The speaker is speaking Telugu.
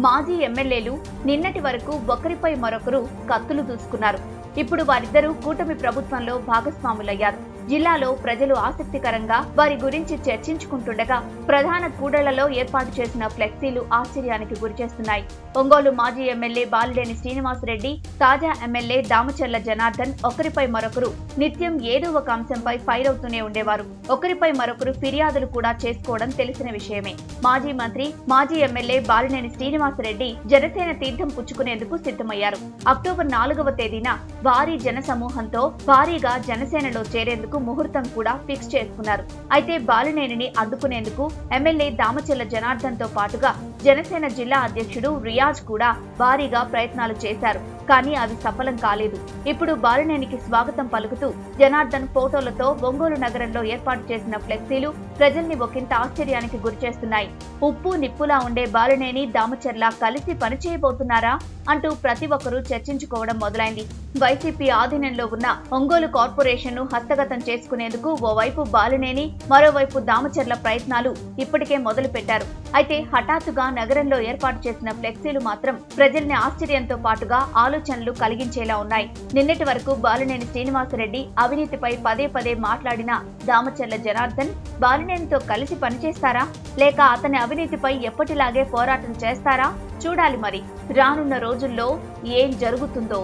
మాజీ ఎమ్మెల్యేలు నిన్నటి వరకు ఒకరిపై మరొకరు కత్తులు దూసుకున్నారు. ఇప్పుడు వారిద్దరూ కూటమి ప్రభుత్వంలో భాగస్వాములయ్యారు. జిల్లాలో ప్రజలు ఆసక్తికరంగా వారి గురించి చర్చించుకుంటుండగా ప్రధాన కూడళ్ళలో ఏర్పాటు చేసిన ఫ్లెక్సీలు ఆశ్చర్యానికి గురిచేస్తున్నాయి. ఒంగోలు మాజీ ఎమ్మెల్యే బాలినేని శ్రీనివాసరెడ్డి తాజా ఎమ్మెల్యే దామచర్ల జనార్దన్ ఒకరిపై మరొకరు నిత్యం ఏదో ఒక అంశంపై ఫైర్ అవుతూనే ఉండేవారు. ఒకరిపై మరొకరు ఫిర్యాదులు కూడా చేసుకోవడం తెలిసిన విషయమే. మాజీ మంత్రి మాజీ ఎమ్మెల్యే బాలినేని శ్రీనివాసరెడ్డి జనసేన తీర్థం పుచ్చుకునేందుకు సిద్ధమయ్యారు. అక్టోబర్ నాలుగవ తేదీన భారీ జన సమూహంతో భారీగా జనసేనలో చేరేందుకు ముహూర్తం కూడా ఫిక్స్ చేసుకున్నారు. అయితే బాలినేనిని అడ్డుకునేందుకు ఎమ్మెల్యే దామచెల్ల జనార్దన్తో పాటుగా జనసేన జిల్లా అధ్యక్షుడు రియాజ్ కూడా భారీగా ప్రయత్నాలు చేశారు. కానీ అది సఫలం కాలేదు. ఇప్పుడు బాలినేనికి స్వాగతం పలుకుతూ జనార్దన్ ఫోటోలతో ఒంగోలు నగరంలో ఏర్పాటు చేసిన ఫ్లెక్సీలు ప్రజల్ని ఒకంత ఆశ్చర్యానికి గురిచేస్తున్నాయి. ఉప్పు నిప్పులా ఉండే బాలినేని దామచర్ల కలిసి పనిచేయబోతున్నారా అంటూ ప్రతి ఒక్కరూ చర్చించుకోవడం మొదలైంది. వైసీపీ ఆధీనంలో ఉన్న ఒంగోలు కార్పొరేషన్ను హస్తగతం చేసుకునేందుకు ఓవైపు బాలినేని మరోవైపు దామచర్ల ప్రయత్నాలు ఇప్పటికే మొదలు పెట్టారు అయితే హఠాత్తుగా నగరంలో ఏర్పాటు చేసిన ఫ్లెక్సీలు మాత్రం ప్రజల్ని ఆశ్చర్యంతో పాటుగా ఆలోచనలు కలిగించేలా ఉన్నాయి. నిన్నటి వరకు బాలినేని శ్రీనివాసరెడ్డి అవినీతిపై పదే పదే మాట్లాడిన దామచర్ల జనార్దన్ బాలినేనితో కలిసి పనిచేస్తారా? లేక అతని అవినీతిపై ఎప్పటిలాగే పోరాటం చేస్తారా? చూడాలి మరి. రానున్న రోజుల్లో ఏం జరుగుతుందో.